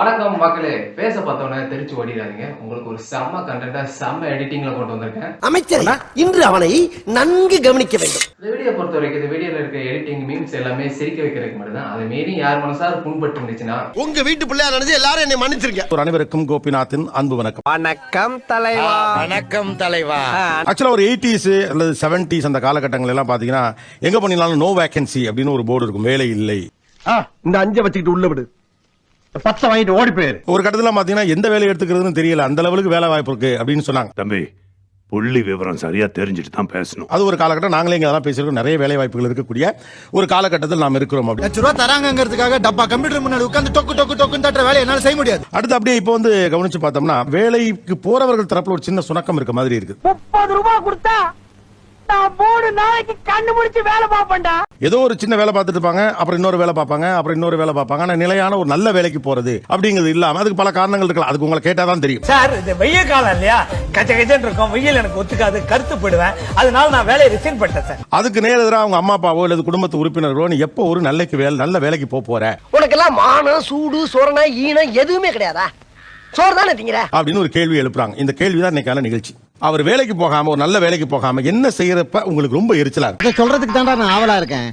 வணக்கம் மக்களே. பேச பார்த்தோன்னே தெரிச்சு ஓடிடாதீங்க. உங்களுக்கு ஒரு செம்ம கண்டென்ட்டா செம்ம எடிட்டிங்ல கொண்டு வந்திருக்கேன். அமைச்சர் இன்று அவனை நன்கு கவனிக்க வேண்டும். இந்த வீடியோ பொறுத்த வரைக்கும் இந்த வீடியோல இருக்க எடிட்டிங் மீம்ஸ் எல்லாமே சிரிக்க வைக்கிறதுக்கு மட்டும் தான் அதை மீறி யார் மனசார் புண்பட்டு இருந்துச்சுன்னா உங்க வீட்டு பிள்ளையா நினைச்சு எல்லாரும் என்னை மன்னிச்சிருங்க. ஒரு அனைவருக்கும் கோபிநாத்தின் அன்பு வணக்கம். வணக்கம் தலைவா. வணக்கம் தலைவா. ஆக்சுவலா ஒரு எயிட்டிஸ் அல்லது செவன்டிஸ் அந்த காலகட்டங்கள் எல்லாம் பாத்தீங்கன்னா எங்க பண்ணினாலும் நோ வேகன்சி அப்படின்னு ஒரு போர்டு இருக்கும். வேலை இல்லை. இந்த அஞ்ச வச்சுக்கிட்டு உள்ள விடு. பச்சை வாங்கிட்டு ஓடி போயிரு. ஒரு கட்டத்துல பாத்தீங்கன்னா எந்த வேலை எடுத்துக்கிறதுன்னு தெரியல. அந்த லெவலுக்கு வேலை வாய்ப்பு இருக்கு அப்படின்னு சொன்னாங்க. தம்பி புள்ளி விவரம் சரியா தெரிஞ்சுட்டு தான் பேசணும். அது ஒரு காலகட்டம் நாங்களே இங்க அதெல்லாம் பேசியிருக்கோம். நிறைய வேலை வாய்ப்புகள் இருக்கக்கூடிய ஒரு காலகட்டத்தில் நாம் இருக்கிறோம் அப்படி. லட்ச ரூபா தராங்கிறதுக்காக டப்பா கம்ப்யூட்டர் முன்னாடி உட்கார்ந்து டொக்கு டொக்கு டொக்குன்னு தட்டுற வேலையை என்னால செய்ய முடியாது. அடுத்து அப்படியே இப்போ வந்து கவனிச்சு பார்த்தோம்னா வேலைக்கு போறவர்கள் தரப்புல ஒரு சின்ன சுணக்கம் இருக்க மாதிரி இருக்கு. முப்பது ரூபாய் கொடுத்தா நான் மூணு நாளைக்கு கண்ணு முடிச்சு வேலை பார்ப்பேன்டா. ஏதோ ஒரு சின்ன வேலை பார்த்துட்டு இருப்பாங்க அப்புறம் இன்னொரு வேலை பார்ப்பாங்க அப்புறம் இன்னொரு வேலை பார்ப்பாங்க. ஆனா நிலையான ஒரு நல்ல வேலைக்கு போறது அப்படிங்கிறது இல்லாம அதுக்கு பல காரணங்கள் இருக்கலாம். அதுக்கு உங்களை கேட்டாதான் தெரியும். சார் இது வெய்ய காலம் இல்லையா? கச்ச கச்சன்னு இருக்கும். வெயில் எனக்கு ஒத்துக்காது. கருத்து போயிடுவேன் அதனால நான் வேலையை ரிசைன் பண்ணிட்டேன் சார். அதுக்கு நேர் எதிராக அவங்க அம்மா அப்பாவோ அல்லது குடும்பத்து உறுப்பினர்களோ நீ எப்போ ஒரு நல்லக்கு வேலை நல்ல வேலைக்கு போக போற? உனக்கெல்லாம் மானம் சூடு சொரணை ஈனம் எதுவுமே கிடையாதா? சோறு தானே திங்கிற? அப்படின்னு ஒரு கேள்வி எழுப்புறாங்க. இந்த கேள்விதான் இன்னைக்கான நிகழ்ச்சி. அவர் வேலைக்கு போகாம ஒரு நல்ல வேலைக்கு போகாம என்ன செய்யறப்ப உங்களுக்கு ரொம்ப எரிச்சலா இருக்கு? சொல்றதுக்கு தான்டா நான் ஆவலா இருக்கேன்.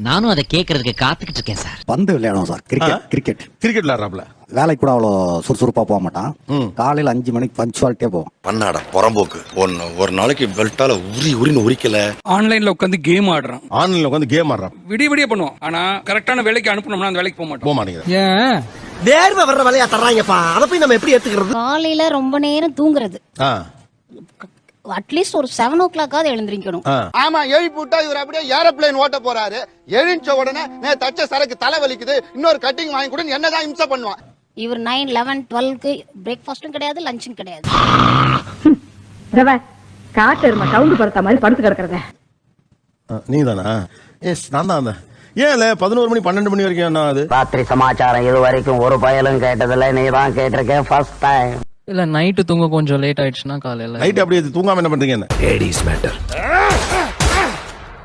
நானும் அதை கேட்கறதுக்கு காத்துக்கிட்டு இருக்கேன் சார். பந்து விளையாடுவோம் சார். கிரிக்கெட் கிரிக்கெட் கிரிக்கெட் விளையாடுறாப்ல வேலைக்கு கூட அவ்வளோ சுறுசுறுப்பா போக மாட்டான். காலையில அஞ்சு மணிக்கு பஞ்சுவாலிட்டியா போவோம் பண்ணாடா புறம்போக்கு. ஒன்னு ஒரு நாளைக்கு பெல்ட்டால உரி உரின்னு உரிக்கல. ஆன்லைன்ல உட்காந்து கேம் ஆடுறான். ஆன்லைன்ல உட்காந்து கேம் ஆடுறான். விடிய விடிய பண்ணுவோம் ஆனா கரெக்டான வேலைக்கு அனுப்பணும்னா அந்த வேலைக்கு போக மாட்டோம் போக மாட்டேங்குது வேர்வை வர்ற வேலையா தர்றாங்கப்பா. அதை போய் நம்ம எப்படி எடுத்துக்கிறது காலையில ரொம்ப நேரம் தூங்குறது. ஆ, அட்லீஸ்ட் ஒரு செவன் ஓ கிளாக்காவது எழுந்திரிக்கணும். ஆமா எழுப்பி விட்டா இவர் அப்படியே ஏரோப்ளேன் ஓட்ட போறாரு. எழுந்த உடனே நே தச்ச சரக்கு தலை வலிக்குது. இன்னொரு கட்டிங் வாங்கி கொடுன்னு என்னதான் இம்சை பண்ணுவான். இவர் நைன் லெவன் டுவெல்க்கு பிரேக்ஃபாஸ்ட்டும் கிடையாது லஞ்சும் கிடையாது. காட்டு சவுண்டு படுத்த மாதிரி படுத்து கிடக்குறத. ஆ, நீதானா எஸ் நான் தான் அந்த. ஏன் இல்ல பதினோரு மணி பன்னெண்டு மணி வரைக்கும் என்ன ஆகுது? ராத்திரி சமாச்சாரம் இது வரைக்கும் ஒரு பயலும் கேட்டதில்ல. நீ தான் கேட்டிருக்கேன் ஃபர்ஸ்ட் டைம் இல்ல நைட்டு தூங்க கொஞ்சம் லேட் ஆயிடுச்சுன்னா காலையில. நைட் அப்படியே தூங்காம என்ன பண்றீங்க என்ன? லேடிஸ் மேட்டர்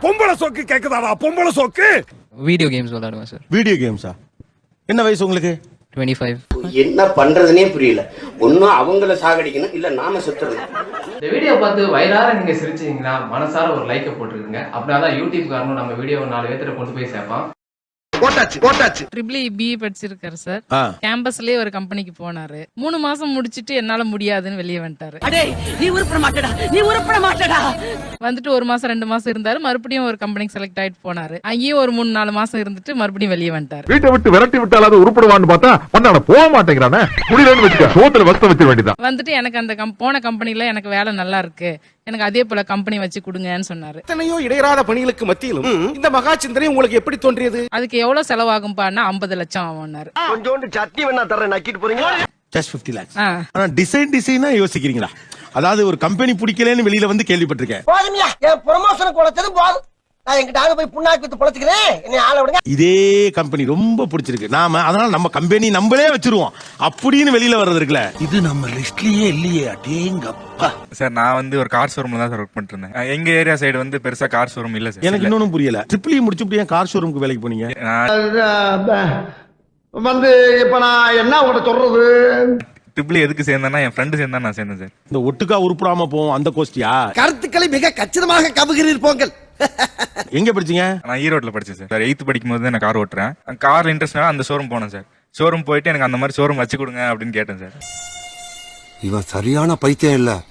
பொம்பளை சோக்கு கேக்குதாடா? பொம்பளை சோக்கு? வீடியோ கேம்ஸ் விளையாடுவேன் சார் வீடியோ கேம்ஸா என்ன வயசு உங்களுக்கு? டுவெண்ட்டி ஃபைவ் என்ன பண்றதுனே புரியல. ஒன்னும் அவங்கள சாகடிக்கணும் இல்ல நாம சுத்துறது இந்த வீடியோ பார்த்து வயிறார நீங்க சிரிச்சீங்கன்னா மனசார ஒரு லைக்கை போட்டுருங்க அப்படின்னா தான் யூடியூப் காரணம் நம்ம வீடியோவை நாலு பேர்த்துல கொண்டு போய் சேர்ப்பான். போட்டாச்சு போட்டாச்சு. ட்ரிபிள் பி படிச்சிருக்காரு சார். கேம்பஸ்லயே ஒரு கம்பெனிக்கு போனாரு. மூணு மாசம் முடிச்சிட்டு என்னால முடியாதுன்னு வெளியே வந்துட்டாரு. நீ உருப்பட மாட்டடா நீ உருப்பட மாட்டடா. வந்துட்டு ஒரு மாசம் ரெண்டு மாசம் இருந்தாரு. மறுபடியும் ஒரு கம்பெனிக்கு செலக்ட் ஆயிட்டு போனாரு. அங்கேயும் ஒரு மூணு நாலு மாசம் இருந்துட்டு மறுபடியும் வெளியே வந்துட்டாரு. வீட்டை விட்டு விரட்டி விட்டாலாவது உருப்படுவான்னு பார்த்தா பண்ணான போக மாட்டேங்கிறானே? முடியலன்னு வச்சுக்க சோத்துல வஸ்த வச்சிட வேண்டியதான் வந்துட்டு எனக்கு அந்த கம்- போன கம்பெனில எனக்கு வேலை நல்லா இருக்கு. எனக்கு அதே போல கம்பெனி வச்சு கொடுங்கன்னு சொன்னாரு. எத்தனையோ இடையராத பணிகளுக்கு மத்தியிலும் இந்த மகா சிந்தனை உங்களுக்கு எப்படி தோன்றியது? அதுக்கு எவ்வளவு செலவாகும்பான்னா ஐம்பது லட்சம் ஆகும்னாரு கொஞ்சோண்டு சட்னி வேணா தர்றேன் நக்கிட்டு போறீங்க ஜஸ்ட் பிப்டி லேக்ஸ். ஆனா டிசைன் டிசைனா யோசிக்கிறீங்களா? அதாவது ஒரு கம்பெனி பிடிக்கலன்னு வெளியில வந்து கேள்விப்பட்டிருக்கேன். நான் எங்கிட்ட போய் புண்ணாக்கு வித்து பொழைச்சுக்கிறேன். என்னை ஆள விடுங்க. இதே கம்பெனி ரொம்ப பிடிச்சிருக்கு. நாம அதனால நம்ம கம்பெனி நம்மளே வச்சிருவோம். அப்படின்னு வெளியில வர்றது இருக்குல்ல. இது நம்ம லிஸ்ட்லயே இல்லையே அடேங்கப்பா. சார் நான் வந்து ஒரு கார் ஷோரூம்ல தான் சார் ஒர்க் பண்ணிட்டு இருந்தேன் எங்க ஏரியா சைடு வந்து பெருசா கார் ஷோரூம் இல்ல சார். எனக்கு இன்னொன்னும் புரியல. ட்ரிபிள் முடிச்சு ஏன் கார் ஷோரூமுக்கு வேலைக்கு போனீங்க? வந்து இப்ப நான் என்ன உங்கள்கிட்ட சொல்றது? ட்ரிபிள் எதுக்கு சேர்ந்தேன்னா என் ஃப்ரெண்டு சேர்ந்தா நான் சேர்ந்தேன் சார். இந்த ஒட்டுக்கா உருப்படாம போவோம் அந்த கோஷ்டியா கருத்துக்களை மிக கச்சிதமாக கவுகிறீர் போங்கள். எங்க படிச்சீங்க? நான் ஈரோட்ல படிச்சேன் சார். எயித்து படிக்கும் போது நான் கார் ஓட்டுறேன். கார் இன்ட்ரெஸ்ட்னால அந்த ஷோரூம் போனேன் சார். ஷோரூம் போயிட்டு எனக்கு அந்த மாதிரி ஷோரூம் வச்சு கொடுங்க அப்படின்னு கேட்டேன் சார். இவன் சரியான பைத்தியம் இல்ல.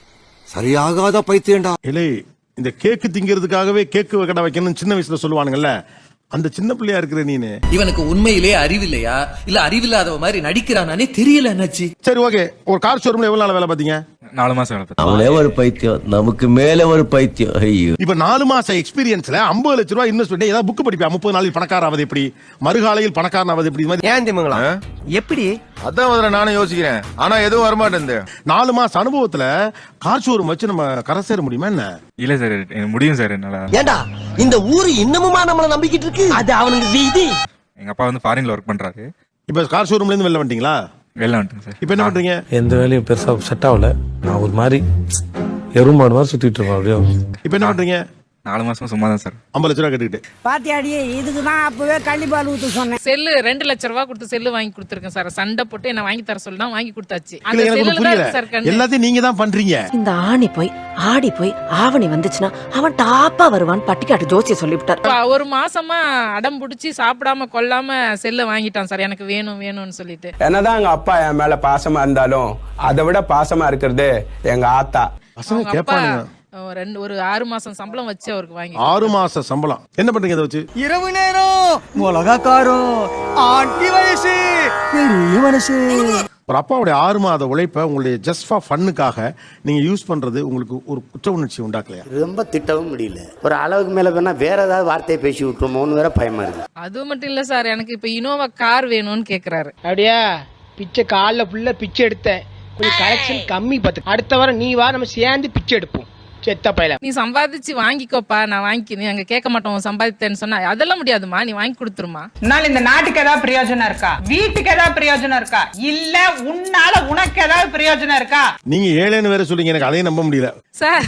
சரியாகாத பைத்தியம்டா. இல்லை இந்த கேக்கு திங்கிறதுக்காகவே கேக்கு கடை வைக்கணும்னு சின்ன வயசுல சொல்லுவானுங்கல்ல. அந்த சின்ன பிள்ளையா இருக்கிற நீனு. இவனுக்கு உண்மையிலே அறிவில்லையா இல்ல அறிவில்லாதவ மாதிரி நடிக்கிறானே தெரியல என்னாச்சு? சரி ஓகே ஒரு கார் ஷோரூம்ல எவ்வளவு நாள் வேலை பார்த்தீங்க? நாலு மாசம் வேலை பார்த்தேன். அவனே ஒரு பைத்தியம் நமக்கு மேல ஒரு பைத்தியம். ஐயோ. இப்ப நாலு மாச எக்ஸ்பீரியன்ஸ்ல ஐம்பது லட்ச ரூபாய் இன்வெஸ்ட் ஏதாவது புக் படிப்பா முப்பது நாளில் பணக்கார ஆவது எப்படி? மறுகாலையில் பணக்காரன் ஆவது எப்படி மாதிரி ஏன் திமுங்களா? எப்படி? அதான் முதல்ல நானும் யோசிக்கிறேன். ஆனா எதுவும் வரமாட்டேன் நாலு மாச அனுபவத்துல கார் ஷோரூம் வச்சு நம்ம கரை சேர முடியுமா என்ன? இல்ல சார் முடியும் சார் என்னால. ஏண்டா இந்த ஊரு இன்னமுமா நம்மள நம்பிக்கிட்டு இருக்கு? அது அவனுக்கு வீதி. எங்க அப்பா வந்து ஃபாரின்ல ஒர்க் பண்றாரு. இப்ப கார் ஷோரூம்ல இருந்து வெளில வந்துட்டீங்களா? வெளில வந்துட்டேன் சார். இப்ப என்ன பண்றீங்க? எந்த வேலையும் பெருசா செட் ஆகல. நான் ஒரு மாதிரி எருமாடு மாதிரி சுத்திட்டு இருப்பேன் அப்படியே. இப்ப என்ன பண்றீங்க? நாலு மாசம் சும்மா தான் சார். ஐம்பது லட்ச ரூபா கட்டிக்கிட்டு. பாத்தியாடி இதுக்கு தான் அப்பவே கள்ளிப்பால் ஊத்து சொன்னேன். செல்லு ரெண்டு லட்ச ரூபா கொடுத்து செல்லு வாங்கி கொடுத்துருக்கேன் சார். சண்டை போட்டு என்ன வாங்கி தர சொல்லி தான் வாங்கி கொடுத்தாச்சு. இல்ல அந்த எனக்கு ஒண்ணு செல்லுல தான் புரியல. இருக்கு சார் கண்ணு. எல்லாத்தையும் நீங்க தான் பண்றீங்க. இந்த ஆணி போய் ஆடி போய் ஆவணி வந்துச்சுன்னா அவன் டாப்பா வருவான் பட்டிக்காட்டு ஜோசிய சொல்லிவிட்டார். இப்ப ஒரு மாசமா அடம் புடிச்சு சாப்பிடாம கொல்லாம செல்ல வாங்கிட்டான் சார். எனக்கு வேணும் வேணும்னு சொல்லிட்டு. என்னதான் எங்க அப்பா என் மேல பாசமா இருந்தாலும் அதை விட பாசமா இருக்கிறது எங்க ஆத்தா. பசங்க அவங்க அப்பா கேட்பானுங்க. ரெண்டு ஒரு ஆறு மாசம் சம்பளம் வச்சு அவருக்கு வாங்கி ஆறு மாச சம்பளம். என்ன பண்றீங்க அதை வச்சு? இரவு நேரம் மிளகா காரம் ஆண்டி வயசு பெரிய மனசு. ஒரு அப்பாவுடைய ஆறு மாத உழைப்பை உங்களுடைய ஜஸ்ட் ஃபார் ஃபன்னுக்காக நீங்க யூஸ் பண்றது உங்களுக்கு ஒரு குற்ற உணர்ச்சி உண்டாக்கலையா? ரொம்ப திட்டவும் முடியல. ஒரு அளவுக்கு மேல வேணா வேற ஏதாவது வார்த்தையை பேசி விட்டுருமோன்னு வேற பயமா இருக்கு. அது மட்டும் இல்ல சார் எனக்கு இப்ப இனோவா கார் வேணும்னு கேக்குறாரு. அப்படியா? பிச்சை காலில் ஃபுல்லா பிச்சை எடுத்தேன். கொஞ்சம் கலெக்ஷன் கம்மி பார்த்து. அடுத்த வாரம் நீ வா நம்ம சேர்ந்து பிச்சை எடுப்போம். செத்த பையல நீ சம்பாதிச்சு வாங்கிக்கோப்பா நான் வாங்கிக்கிறேன் அங்க கேட்க மாட்டோம் சம்பாதித்தேன்னு சொன்னா அதெல்லாம் முடியாதுமா நீ வாங்கி கொடுத்துருமா உன்னால இந்த நாட்டுக்கு ஏதாவது பிரயோஜனம் இருக்கா? வீட்டுக்கு ஏதாவது பிரயோஜனம் இருக்கா? இல்ல உன்னால உனக்கு ஏதாவது பிரயோஜனம் இருக்கா? நீங்க ஏழைன்னு வேற சொல்றீங்க எனக்கு அதையும் நம்ப முடியல. சார்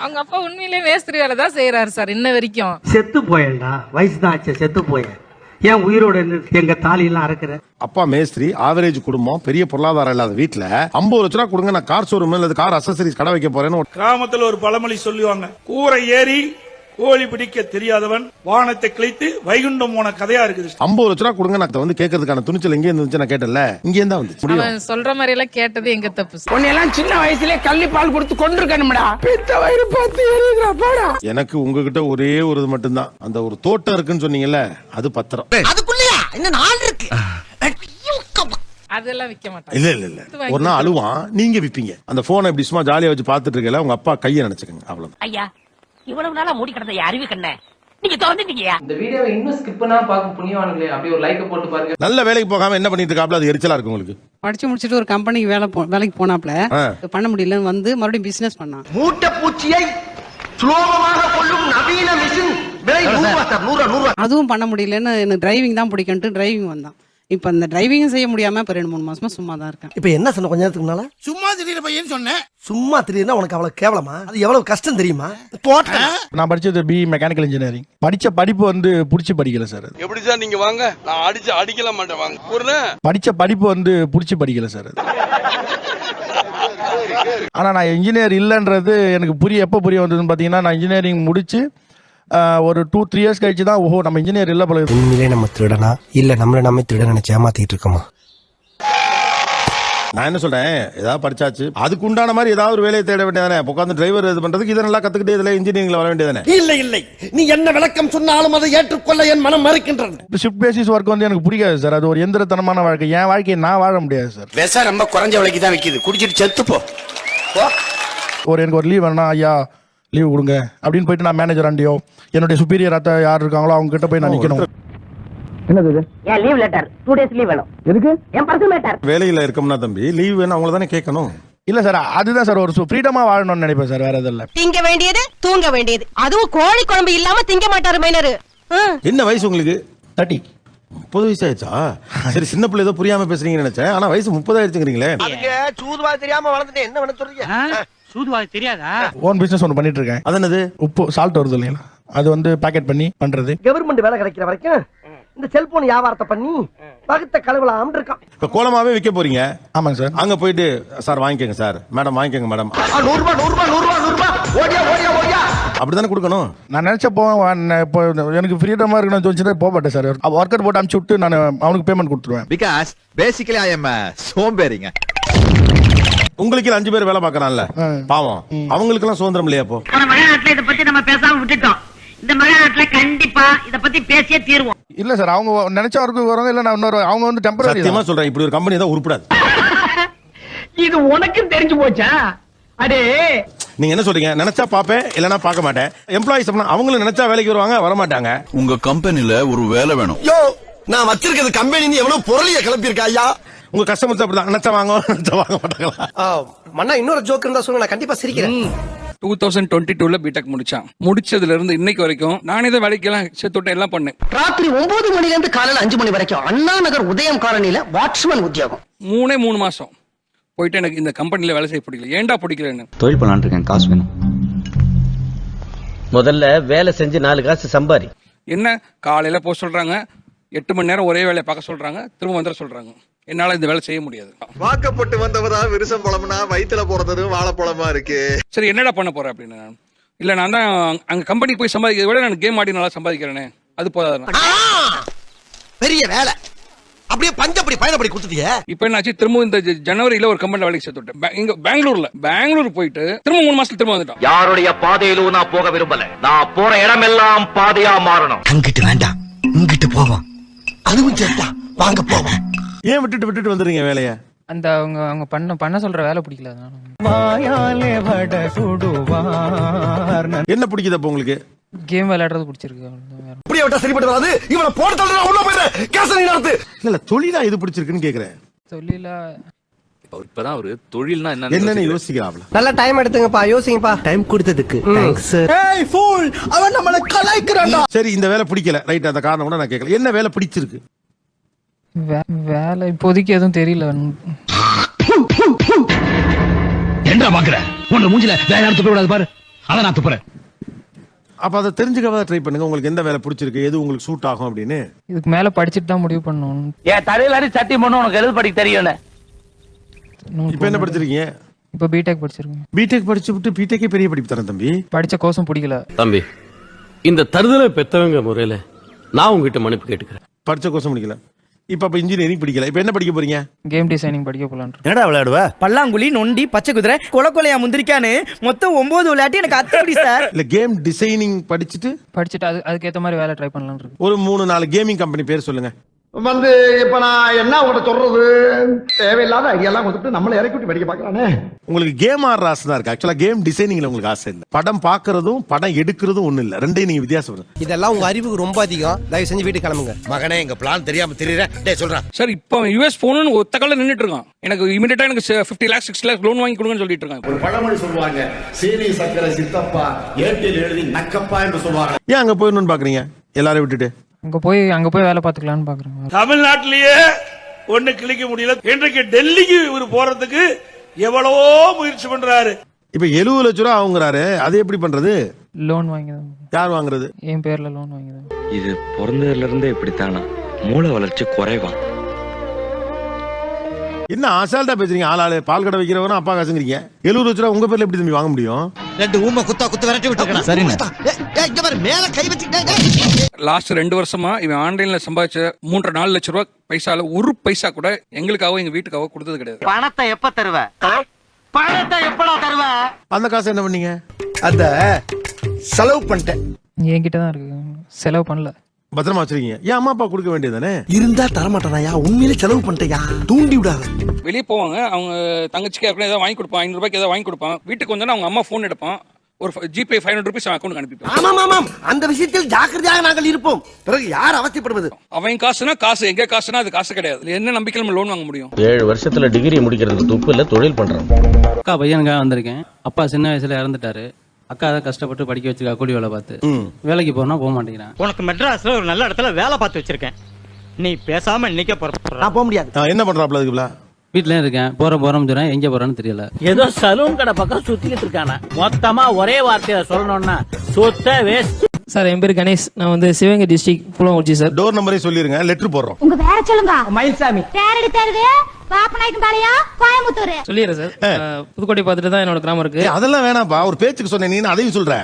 அவங்க அப்பா உண்மையிலேயே மேஸ்திரி வேலை தான் செய்யறாரு சார் இன்ன வரைக்கும். செத்து போயேன்டா வயசு தான் ஆச்சு செத்து போயேன். ஏன் உயிரோட இருந்து எங்க தாலியெல்லாம் அறக்குற? அப்பா மேஸ்திரி ஆவரேஜ் குடும்பம் பெரிய பொருளாதாரம் இல்லாத வீட்டுல ஐம்பது லட்ச ரூபா கொடுங்க நான் கார் ஷோரூம் அல்லது கார் அசசரிஸ் கடை வைக்க போறேன்னு ஒரு கிராமத்துல ஒரு பழமொழி சொல்லுவாங்க. கூரை ஏறி கோழி பிடிக்க தெரியாதவன் வானத்தை கிழித்து வைகுண்டம் போன கதையா இருக்குது. ஐம்பது லட்ச ரூபா கொடுங்க நான் வந்து கேட்கறதுக்கான துணிச்சல் எங்கே இருந்துச்சு நான் கேட்டல இங்கே இருந்தா அவன் சொல்ற மாதிரி எல்லாம் கேட்டது எங்க தப்பு சார் உன்னையெல்லாம் சின்ன வயசுலயே கள்ளி பால் கொடுத்து கொண்டிருக்கணும்டா பெத்த வயிறு பார்த்து போடா. எனக்கு உங்ககிட்ட ஒரே ஒரு இது மட்டும்தான். அந்த ஒரு தோட்டம் இருக்குன்னு சொன்னீங்கல்ல அது பத்திரம். அதுக்குள்ளயா? இன்னும் நாள் இருக்கு? அதெல்லாம் விக்க மாட்டான். இல்ல இல்ல இல்ல. ஒரு நாள் அழுவான் நீங்க விப்பீங்க. அந்த போனை இப்படி சும்மா ஜாலியா வச்சு பார்த்துட்டு இருக்கல உங்க அப்பா கையை நினைச்சுக்கங்க அவ்வளவுதான். ஐயா இவ்வளவு நாளா மூடி கிடந்த அறிவு கண்ண நீங்க திறந்துட்டீங்கயா? இந்த வீடியோவை இன்னும் ஸ்கிப் பண்ணாம பார்க்கும் புண்ணியவானுங்களே அப்படியே ஒரு லைக்கை போட்டு பாருங்க. நல்ல வேலைக்கு போகாம என்ன பண்ணிட்டு இருக்காப்ல? அது எரிச்சலா இருக்கு உங்களுக்கு. படிச்சு முடிச்சிட்டு ஒரு கம்பெனிக்கு வேலை போ- வேலைக்கு போனாப்ல. பண்ண முடியலன்னு வந்து மறுபடியும் பிசினஸ் பண்ணான் மூட்டை பூச்சியை சுலோகமாக கொள்ளும் நவீன மிஷின் விலை நூறு சார். நூறு நூறு அதுவும் பண்ண முடியலன்னு எனக்கு டிரைவிங் தான் பிடிக்கும்ட்டு டிரைவிங் வந்தான். இப்ப இந்த டிரைவிங்கும் செய்ய முடியாம இப்ப ரெண்டு மூணு மாசமா சும்மா தான் இருக்கேன். இப்ப என்ன சொன்ன கொஞ்ச நேரத்துக்கு முன்னால? சும்மா திடீர் பையன் சொன்னேன் சும்மா திடீர்னா உனக்கு அவ்வளவு கேவலமா? அது எவ்வளவு கஷ்டம் தெரியுமா? தோட்டம் நான் படிச்சது பி மெக்கானிக்கல் இன்ஜினியரிங் படிச்ச படிப்பு வந்து புடிச்சு படிக்கல சார் எப்படி சார் நீங்க வாங்க? நான் அடிச்சு அடிக்கல மாட்டேன். வாங்க. படிச்ச படிப்பு வந்து புடிச்சு படிக்கல சார் ஆனா நான் இன்ஜினியர் இல்லைன்றது எனக்கு புரிய எப்போ புரிய வந்ததுன்னு பார்த்தீங்கன்னா நான் இன்ஜினியரிங் முடிச்சு ஒரு டூ த்ரீ இயர்ஸ் கழிச்சு தான் ஓஹோ நம்ம இன்ஜினியர் இல்லை போல. உண்மையிலே நம்ம திருடனா? இல்ல நம்மள நம்ம திருட நினைச்சு ஏமாத்திட்டு இருக்கோமா? நான் என்ன சொல்றேன்? ஏதாவது படிச்சாச்சு. அதுக்கு உண்டான மாதிரி ஏதாவது ஒரு வேலையை தேட வேண்டியதானே உட்காந்து டிரைவர் இது பண்றதுக்கு இதை நல்லா கத்துக்கிட்டு இதுல இன்ஜினியரிங்ல வர வேண்டியதானே இல்லை இல்லை. நீ என்ன விளக்கம் சொன்னாலும் அதை ஏற்றுக்கொள்ள என் மனம் மறுக்கின்றது. ஷிஃப்ட் பேசிஸ் ஒர்க் வந்து எனக்கு பிடிக்காது சார் அது ஒரு எந்திரத்தனமான வாழ்க்கை. என் வாழ்க்கையை நான் வாழ முடியாது சார் விஷம் ரொம்ப குறைஞ்ச விலைக்கு தான் விக்குது. குடிச்சிட்டு செத்து போ. ஒரு எனக்கு ஒரு லீவ் வேணா ஐயா லீவ் கொடுங்க அப்படின்னு போயிட்டு நான் மேனேஜர் ஆண்டியோ என்னுடைய சுப்பீரியர் அத்தை யார் இருக்காங்களோ அவங்க கிட்ட போய் நான் நிக்கணும். ஏன் leave letter two days leave வேணும். எதுக்கு? என் பர்சனல் மேட்டர் வேலையில இருக்கோம்னா தம்பி லீவ் வேணும் அவங்கள தானே கேட்கணும். இல்ல சார் அதுதான் சார் ஒரு ஃப்ரீடமா வாழணும்னு நினைப்பேன் சார் வேற எதுவும் இல்ல. திங்க வேண்டியது தூங்க வேண்டியது. அதுவும் கோழி குழம்பு இல்லாம திங்க மாட்டாரு மைனரு. என்ன வயசு உங்களுக்கு? தேர்ட்டி முப்பது வயசு ஆயிடுச்சா? சரி சின்ன பிள்ளை ஏதோ புரியாம பேசுறீங்கன்னு நினைச்சேன். ஆனா வயசு முப்பது ஆயிடுச்சுங்கிறீங்களே. சூதுவா தெரியாம வளர்ந்துட்டேன். என்ன பண்ண சொல்றீங்க? சூதுவாது தெரியாதா? ஓன் பிசினஸ் ஒன்று பண்ணிட்டு இருக்கேன் அது என்னது? உப்பு சால்ட் வருது இல்லைங்களா? அது வந்து பேக்கெட் பண்ணி பண்றது. கவர்மெண்ட் வேலை கிடைக்கிற வரைக்கும் இந்த செல்போன் வியாபாரத்தை பண்ணி பகுத்த கழுவலாம் இருக்கான். இப்ப கோலமாவே விற்க போறீங்க? ஆமாங்க சார். அங்க போயிட்டு சார் வாங்கிக்கோங்க சார். மேடம் வாங்கிக்கோங்க மேடம். நூறு ரூபாய் நூறு ரூபாய் நூறு ரூபாய் நூறு ரூபாய் ஓடியா ஓடியா ஓடியா. அப்படிதானே கொடுக்கணும்? நான் நினைச்ச போவேன் இப்போ எனக்கு ஃப்ரீடமா இருக்கணும்னு தோணுச்சுன்னா போக மாட்டேன் சார். ஒர்க் அவுட் போட்டு அமுச்சு விட்டு நான் அவனுக்கு பேமெண்ட் கொடுத்துருவேன். பிகாஸ் பேசிக்கலி ஐ எம் சோம்பேறிங்க. உங்களுக்கு அஞ்சு பேர் வேலை பார்க்கறான்ல. ஆ. பாவம். அவங்களுக்கு எல்லாம் சுதந்திரம் இல்லையா அப்போ மகாநாட்டுல இத பத்தி நம்ம பேசாம விட்டுட்டோம். இந்த மகாநாட்டுல கண்டிப்பா இத பத்தி பேசியே தீர்வோம். இல்ல சார் அவங்க நினைச்ச ஒர்க்கு வரவங்க இல்ல நான் இன்னொரு அவங்க வந்து டெம்பரரி சத்தியமா சொல்றேன் இப்படி ஒரு கம்பெனி தான் உருப்படாது. இது உனக்கும் தெரிஞ்சு போச்சா? அடே. நீங்க என்ன சொல்றீங்க? நினைச்சா பாப்பேன் இல்லனா பார்க்க மாட்டேன். எம்ப்ளாயிஸ் அவங்களும் நினைச்சா வேலைக்கு வருவாங்க வர மாட்டாங்க உங்க கம்பெனில ஒரு வேலை வேணும். யோ நான் வச்சிருக்கிறது கம்பெனி எவ்வளவு பொருளிய கிளப்பியிருக்கா ஐயா? உங்க கஸ்டமர்ஸ் அப்படிதான். நினைச்சா வாங்க வாங்க மாட்டாங்களா? மண்ணா இன்னொரு ஜோக் இருந்தா சொல்லுங்க நான் கண்டிப்பா சிரிக்கிறேன். டூ தௌசண்ட் டுவெண்ட்டி டூல பிடெக் முடிச்சான். முடிச்சதுல இருந்து இன்னைக்கு வரைக்கும் நானே தான் வேலைக்கெல்லாம் செத்துட்டு எல்லாம் பண்ணேன். ராத்திரி ஒன்பது மணில இருந்து காலையில அஞ்சு மணி வரைக்கும் அண்ணா நகர் உதயம் காலனில வாட்ச்மேன் உத்தியோகம். மூணே மூணு மாசம். போயிட்டு எனக்கு இந்த கம்பெனில வேலை செய்ய பிடிக்கல. ஏன்டா பிடிக்கலன்னு? தொழில் பண்ணலான்னு இருக்கேன் காசு வேணும். முதல்ல வேலை செஞ்சு நாலு காசு சம்பாரி. என்ன? காலையில போக சொல்றாங்க. எட்டு மணி நேரம் ஒரே வேலையை பார்க்க சொல்றாங்க. திரும்ப வந்துட சொல்றாங்க. என்னால இந்த வேலை செய்ய முடியாது. வாக்கப்பட்டு வந்தவரா விருசம் பழம்னா வயித்துல போறதும் வாழைப்பழமா இருக்கு. சரி என்னடா பண்ண போறேன் அப்படின்னு நான். இல்ல நான் தான் அங்க கம்பெனிக்கு போய் சம்பாதிக்கிறத விட நான் கேம் ஆடி நல்லா சம்பாதிக்கிறேனே. அது போதாது பெரிய வேலை. அப்படியே பஞ்சப்படி பயணப்படி கொடுத்துட்டியே. இப்போ என்னாச்சு திரும்ப இந்த ஜனவரியில ஒரு கம்பெனில வேலைக்கு சேர்த்து விட்டேன். பே- இங்க பெங்களூர்ல பெங்களூர் போயிட்டு திரும்ப மூணு மாசத்துல திரும்ப வந்துட்டோம். யாருடைய பாதையிலும் நான் போக விரும்பல. நான் போற இடமெல்லாம் பாதையா மாறணும். அங்கிட்டு வேண்டாம். இங்கிட்டு போவோம். அதுவும் சேர்த்தா வாங்க போவோம். ஏன் விட்டுட்டு விட்டுட்டு வந்துடுறீங்க வேலையை? அந்த அவங்க அவங்க பண்ண பண்ண சொல்ற வேலை பிடிக்கல என்ன பிடிக்குது அப்போ உங்களுக்கு? கேம் விளையாடுறது பிடிச்சிருக்கு வேற. இப்படியே விட்டா சரிப்பட்டு வராது இவனை போட தள்ளி உள்ள போயிடுறேன் கேச நீ நடத்து. இல்ல இல்ல தொழிலா இது பிடிச்சிருக்குன்னு கேக்குறேன். தொழில? இப்பதான் ஒரு தொழில்னா என்னன்னு யோசிக்கிறாப்ல. நல்லா டைம் எடுத்துங்கப்பா யோசிங்கப்பா. டைம் கொடுத்ததுக்கு தேங்க்ஸ் ஏய் ஃபூல் அவன் நம்மள கலாய்க்கிறான்டா. சரி இந்த வேலை பிடிக்கல. ரைட் அந்த காரணம் கூட நான் கேட்கல என்ன வேலை பிடிச்சிருக்கு? வேலை இப்போதைக்கு எதுவும் தெரியல. என்ன பாக்குற? உன்ன மூஞ்சில வேற யாரும் துப்ப விடாது பாரு. அதான் நான் துப்புறேன். அப்ப அதை தெரிஞ்சுக்கவா ட்ரை பண்ணுங்க? உங்களுக்கு எந்த வேலை பிடிச்சிருக்கு? எது உங்களுக்கு சூட் ஆகும் அப்படின்னு? இதுக்கு மேல படிச்சுட்டு தான் முடிவு பண்ணணும். என் தலையில சட்டி பண்ண உனக்கு எழுது படிக்க தெரியும் இப்ப என்ன படிச்சிருக்கீங்க? இப்போ பிடெக் படிச்சிருக்கேன். பிடெக் படிச்சு விட்டு பிடெக்கே பெரிய படிப்பு தரேன் தம்பி. படிச்ச கோர்ஸும் பிடிக்கல. தம்பி இந்த தருதலை பெத்தவங்க முறையில நான் உங்ககிட்ட மன்னிப்பு கேட்டுக்கிறேன். படிச்ச கோர்ஸ் முடிக்கல இப்ப அப்ப இன்ஜினியரிங் படிக்கல. இப்ப என்ன படிக்க போறீங்க? கேம் டிசைனிங் படிக்க போலான் என்னடா விளையாடுவ? பல்லாங்குழி நொண்டி பச்சை குதிரை கொலை கொலையா முந்திரிக்கான்னு மொத்தம் ஒன்பது விளையாட்டு எனக்கு அத்தப்படி சார் இல்ல கேம் டிசைனிங் படிச்சுட்டு படிச்சுட்டு அது அதுக்கேற்ற மாதிரி வேலை ட்ரை பண்ணலாம்னு இருக்கு ஒரு மூணு நாலு கேமிங் கம்பெனி பேர் சொல்லுங்க. வந்து இப்ப நான் என்ன உங்கள்ட்ட சொல்றது? தேவையில்லாத ஐடியாலாம் கொடுத்துட்டு நம்மள இறக்கி விட்டு படிக்க பாக்குறானே உங்களுக்கு கேம் ஆடுற ஆசை தான் இருக்கு. ஆக்சுவலா கேம் டிசைனிங்ல உங்களுக்கு ஆசை இல்லை. படம் பாக்குறதும் படம் எடுக்கிறதும் ஒண்ணு இல்ல. ரெண்டையும் நீங்க வித்தியாசம் இதெல்லாம் உங்க அறிவுக்கு ரொம்ப அதிகம். தயவு செஞ்சு வீட்டுக்கு கிளம்புங்க. மகனே எங்க பிளான் தெரியாம தெரியற? டேய் சொல்றேன் சார் இப்போ யூஎஸ் போகணும்னு ஒத்த கால நின்னுட்டு இருக்கான். எனக்கு இமீடியட்டா எனக்கு fifty lakhs six lakhs loan வாங்கி கொடுங்கன்னு சொல்லிட்டு இருக்காங்க ஒரு பழமொழி சொல்லுவாங்க சீனி சக்கரை சித்தப்பா ஏட்டில் எழுதி நக்கப்பா என்று சொல்லுவாங்க. ஏன் அங்க போயிடணும்னு பாக்குறீங்க? எல்லாரையும் விட்டுட்டு. அங்க போய் அங்க போய் வேலை பார்த்துக்கலாம்னு பாக்குறேன். தமிழ்நாட்டிலேயே ஒண்ணு கிளிக்க முடியல. இன்றைக்கு டெல்லிக்கு இவர் போறதுக்கு எவ்வளவோ முயற்சி பண்றாரு. இப்ப எழுபது லட்ச ரூபா ஆகுங்கிறாரு. அது எப்படி பண்றது? லோன் வாங்கி தான் யார் வாங்குறது? என் பேர்ல லோன் வாங்கி தான் இது பிறந்ததுல இருந்தே இப்படித்தானா? மூளை வளர்ச்சி குறைவா? என்ன அசால்ட்டா பேசுறீங்க? ஆளாளு பால் கடை வைக்கிறவனும் அப்பா காசுங்கிறீங்க. எழுபது லட்ச ரூபா உங்க பேர்ல எப்படி தம்பி வாங்க முடியும்? ரெண்டு ஊம குத்தா குத்து விரட்டி விட்டுருக்கேன்? சரிங்க இங்க பாரு. மேல கை வச்சுக்கிட்டே லாஸ்ட் ரெண்டு வருஷமா இவன் ஆன்லைன்ல சம்பாதிச்ச மூன்றரை நாலு லட்ச ரூபாய் பைசால ஒரு பைசா கூட எங்களுக்காக எங்க வீட்டுக்காக கொடுத்தது கிடையாது. பணத்தை எப்ப தருவ? பணத்தை எப்படா தருவ? அந்த காசை என்ன பண்ணீங்க? அத செலவு பண்ணிட்டேன். என்கிட்ட தான் இருக்கு. செலவு பண்ணல. பத்திரமா வச்சிருக்கீங்க. ஏன் அம்மா அப்பா கொடுக்க வேண்டியதானே இருந்தா தரமாட்டானயா? உண்மையிலே செலவு பண்ணிட்டயா? தூண்டி விடாத. வெளியே போவாங்க. அவங்க தங்கச்சிக்கு ஏதாவது வாங்கி கொடுப்பான். ஐநூறு ரூபாய்க்கு ஏதாவது வாங்கி கொடுப்பான். வீட்டுக்கு வந்தோன்னா அவங்க அம்மா ஃபோன் எடுப்பான். ஒரு GPay five hundred rupees account அனுப்பிப்பான். ஆமாம் ஆமாம் அந்த விஷயத்தில் ஜாக்கிரதையாக நாங்கள் இருப்போம். பிறகு யார் அவசியப்படுவது அவன் காசுனா காசு எங்க காசுனா அது காசு கிடையாது. என்ன நம்பிக்கையில் நம்ம லோன் வாங்க முடியும்? ஏழு வருஷத்துல டிகிரி முடிக்கிறதுக்கு துப்பு இல்ல தொழில் பண்றோம் அக்கா பையனுக்காக வந்திருக்கேன். அப்பா சின்ன வயசுல இறந்துட்டாரு. அக்கா தான் கஷ்டப்பட்டு படிக்க வச்சிருக்கா கூலி வேலை பார்த்து. வேலைக்கு போனா போக மாட்டேங்கிறான். உனக்கு மெட்ராஸ்ல ஒரு நல்ல இடத்துல வேலை பார்த்து வச்சிருக்கேன். நீ பேசாம நிக்க போற நான் போக முடியாது. என்ன பண்றாப்ல அதுக்குள்ள வீட்லயும் இருக்கேன். போற போறோம்னு சொல்றேன். எங்க போறேன்னு தெரியல. ஏதோ சலூன் கடை பக்கம் சுத்திக்கிட்டு இருக்கானே. மொத்தமா ஒரே வார்த்தையில சொல்லணும்னா சுத்த வேஸ்ட் சார் என் பேர் கணேஷ். நான் வந்து Sivaganga district Pulankurichi sir. Door நம்பரே சொல்லிருங்க. லெட்டர் போடுறோம். உங்க பேர சொல்லுங்க. மயில்சாமி பாளையா கோயம்புத்தூர். சொல்லிடுறேன் சார். புதுக்கோட்டை பார்த்துட்டு தான் என்னோட கிராமம் இருக்கு. அதெல்லாம் வேணாம்ப்பா ஒரு பேச்சுக்கு சொன்னேன். நீ அதையும் சொல்ற?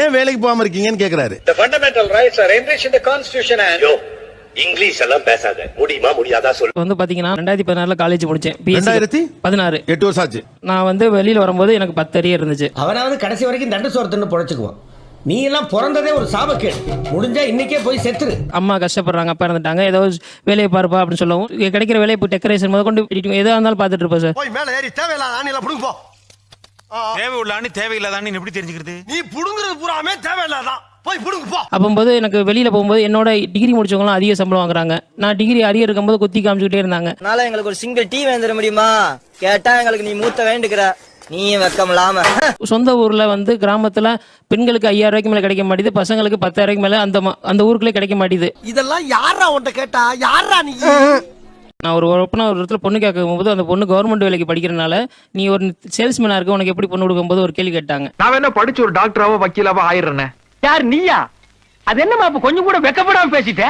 ஏன் வேலைக்கு போகாம இருக்கீங்கன்னு கேக்குறாரு. Fundamental rights are enrich in the constitution English எல்லாம் பேசாத. முடியுமா? முடியாதா சொல்லு. வந்து பாத்தீங்கன்னா ரெண்டாயிரத்தி பதினாறுல காலேஜ் முடிச்சேன். ரெண்டாயிரத்தி? பதினாறு. எட்டு வருஷம் ஆச்சு. நான் வந்து வெளியில வரும்போது எனக்கு பத்து அரியர் இருந்துச்சு. அவனாவது கடைசி வரைக்கும் தண்டு சோறு தின்னு பொழைச்சுக்குவான். நீ எல்லாம் பிறந்ததே ஒரு சாபக்கேடு. முடிஞ்சா இன்னைக்கே போய் செத்துரு. அம்மா கஷ்டப்படுறாங்க அப்பா இறந்துட்டாங்க. ஏதோ வேலையை பார்ப்பா அப்படின்னு சொல்லவும். இங்க கிடைக்கிற வேலையை இப்போ டெக்கரேஷன் முத கொண்டு editing எதா இருந்தாலும் பார்த்துட்டு இருப்பேன் சார் போய் மேல ஏறி தேவையில்லாத ஆணில புடுங்க போ. தேவை உள்ளான்னு தேவையில்லாதான்னு எப்படி தெரிஞ்சுக்கிறது? நீ புடுங்குறது பூராமே தேவையில்லாதான். போய் புடுங்க போ. அப்போது எனக்கு வெளியில போகும்போது என்னோட டிகிரி முடிச்சவங்களாம் அதிக சம்பளம் வாங்குறாங்க. நான் டிகிரி அரியர் இருக்கும்போது குத்தி காமிச்சுக்கிட்டே இருந்தாங்க. அதனால எங்களுக்கு ஒரு சிங்கிள் டீ வேந்துட முடியுமா? கேட்டா எங்களுக்கு நீ மூத்த வேண்டுகிற நீயும் வெக்கம் இல்லாம. சொந்த ஊர்ல வந்து கிராமத்துல பெண்களுக்கு ஐயாயிரம் ரூபாய்க்கு மேல கிடைக்க மாட்டேது பசங்களுக்கு பத்தாயிரம் ரூபாய்க்கு மேல அந்த அந்த ஊருக்குள்ளே கிடைக்க மாட்டேது. இதெல்லாம் யாரா உன்ட்ட கேட்டா? யாரா நீ? நான் ஒரு ஒப்பனா ஒரு இடத்துல பொண்ணு கேட்கும் போது அந்த பொண்ணு கவர்மெண்ட் வேலைக்கு படிக்கிறனால நீ ஒரு சேல்ஸ்மேனா இருக்க உனக்கு எப்படி பொண்ணு கொடுக்கும்போது ஒரு கேள்வி கேட்டாங்க. நான் என்ன படிச்சு ஒரு டாக்டராவோ வக்கீலாவோ ஆயிடுறேன். யார் நீயா? அது என்னமா அப்ப கொஞ்சம் கூட வெக்கப்படாம பேசிட்ட?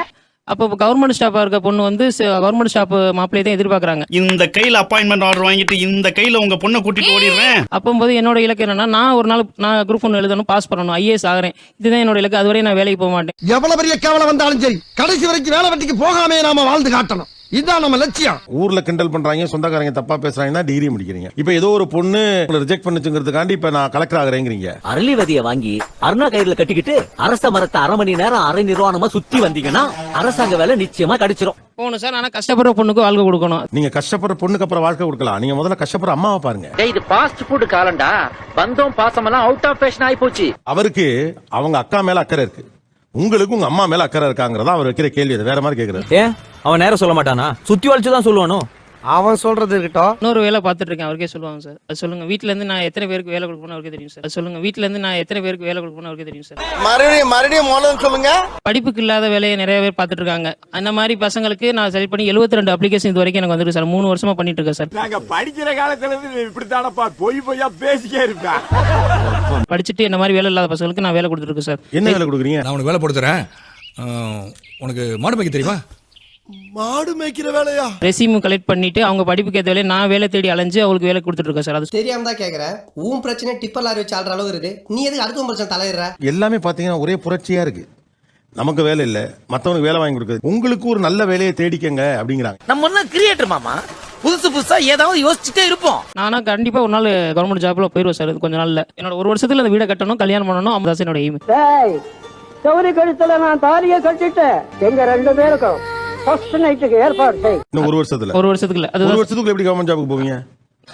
அப்போ கவர்மெண்ட் ஸ்டாஃபா இருக்க பொண்ணு வந்து கவர்மெண்ட் ஸ்டாஃப் மாப்பிள்ளையை தான் எதிர்பார்க்கறாங்க இந்த கையில அப்பாயின்மெண்ட் ஆர்டர் வாங்கிட்டு இந்த கையில உங்க பொண்ணை கூட்டிட்டு ஓடிடுறேன். அப்போது என்னோட இலக்கு என்னன்னா நான் ஒரு நாள் நான் குரூப் ஒன்று எழுதணும் பாஸ் பண்ணணும் ஐஏஎஸ் ஆகிறேன். இதுதான் என்னோட இலக்கு. அதுவரை நான் வேலைக்கு போக மாட்டேன். எவ்வளவு பெரிய கேவலம் வந்தாலும் சரி கடைசி வரைக்கும் வேலை வெட்டிக்கு போகாமே நாம வாழ்ந்து காட்டணும். இதுதான் நம்ம லட்சியம். ஊர்ல கிண்டல் பண்றாங்க சொந்தக்காரங்க தப்பா பேசுறாங்கன்னா டிகிரி முடிக்கிறீங்க. இப்ப ஏதோ ஒரு பொண்ணு ரிஜெக்ட் பண்ணுச்சுங்கிறதுக்காண்டி இப்ப நான் கலெக்டர் ஆகிறேங்கிறீங்க. அரளிவதிய வாங்கி அருணா கயிறுல கட்டிக்கிட்டு அரச மரத்தை அரை மணி நேரம் அரை நிர்வாணமா சுத்தி வந்தீங்கன்னா அரசாங்க வேலை நிச்சயமா கிடைச்சிரும். போகணும் சார் ஆனால் கஷ்டப்படுற பொண்ணுக்கு வாழ்க்கை கொடுக்கணும். நீங்க கஷ்டப்படுற பொண்ணுக்கு அப்புறம் வாழ்க்கை கொடுக்கலாம். நீங்க முதல்ல கஷ்டப்படுற அம்மாவை பாருங்க. இது ஃபாஸ்ட் ஃபுட் காலண்டா பந்தம் பாசம் எல்லாம் அவுட் ஆஃப் ஃபேஷன் ஆயி போச்சு. அவருக்கு அவங்க அக்கா மேல அக்கறை இருக்கு. உங்களுக்கு உங்க அம்மா மேல அக்கறை இருக்காங்கிறதா அவர் வைக்கிற கேள்வி வேற மாதிரி கேக்குறாரு. ஏன்? அவன் நேரம் சொல்ல மாட்டானா? சுத்தி வளைச்சு தான் சொல்லுவானோ? அவன் சொல்றது இருக்கட்டும். இன்னொரு வேலை பார்த்துட்டு இருக்கேன் அவருக்கே சொல்லுவாங்க சார். அது சொல்லுங்க வீட்ல இருந்து நான் எத்தனை பேருக்கு வேலை கொடுக்கணும் அவருக்கே தெரியும் சார். அது சொல்லுங்க வீட்ல இருந்து நான் எத்தனை பேருக்கு வேலை கொடுக்கணும் அவருக்கே தெரியும் சார். மறுபடியும் மறுபடியும் முதல்ல சொல்லுங்க. படிப்புக்கு இல்லாத வேலையை நிறைய பேர் பார்த்துட்டு இருக்காங்க. அந்த மாதிரி பசங்களுக்கு நான் செலக்ட் பண்ணி 72 ரெண்டு அப்ளிகேஷன் இது வரைக்கும் எனக்கு வந்துருக்கு சார். மூணு வருஷமா பண்ணிட்டு இருக்கேன் சார். நாங்க படிக்கிற காலத்துல இருந்து இப்படித்தானப்பா பொய் பொய்யா பேசிக்கே இருப்பேன் படிச்சுட்டு இந்த மாதிரி வேலை இல்லாத பசங்களுக்கு நான் வேலை கொடுத்துருக்கேன் சார். என்ன வேலை கொடுக்குறீங்க? நான் உனக்கு வேலை போட்டு தரேன். உனக்கு மாடு மேய்க்க தெரியுமா? மாடு மேய்க்கிற வேலையா? ரெசியூம் கலெக்ட் பண்ணிட்டு அவங்க படிப்புக்கு ஏற்ற வேலையை நான் வேலை தேடி அலைஞ்சு அவங்களுக்கு வேலை கொடுத்துட்டு இருக்கேன் சார். அது தெரியாம தான் கேக்குறேன். உன் பிரச்சனை டிப்பர் லாரி வச்சு ஆள்ற அளவு இருக்கு. நீ எதுக்கு அடுத்த பிரச்சனை தலையிடுற? எல்லாமே பாத்தீங்கன்னா ஒரே புரட்சியா இருக்கு. நமக்கு வேலை இல்ல மத்தவனுக்கு வேலை வாங்கி கொடுக்குறது. உங்களுக்கு ஒரு நல்ல வேலையை தேடிக்கங்க அப்படிங்கிறாங்க. நம்ம ஒன்னும் கிரியேட்டர் மாமா புதுசு புதுசா ஏதாவது யோசிச்சுட்டே இருப்போம். நானா கண்டிப்பா ஒரு நாள் கவர்மெண்ட் ஜாப்ல போயிருவேன் சார் கொஞ்ச நாள்ல. என்னோட ஒரு வருஷத்துல அந்த வீடை கட்டணும் கல்யாணம் பண்ணணும் அதான் என்னோட எய்ம் சௌரி கழுத்துல நான் தாலிய கட்டிட்டேன். எங்க ரெண்டு பேருக்கும். ஃபர்ஸ்ட் நைட்டுக்கு ஏற்பாடு செய். இன்னும் ஒரு வருஷத்துல. ஒரு வருஷத்துக்குள்ள. ஒரு அதுதான் வருஷத்துக்குள்ள எப்படி கவர்மெண்ட் ஜாபுக்கு போவீங்க?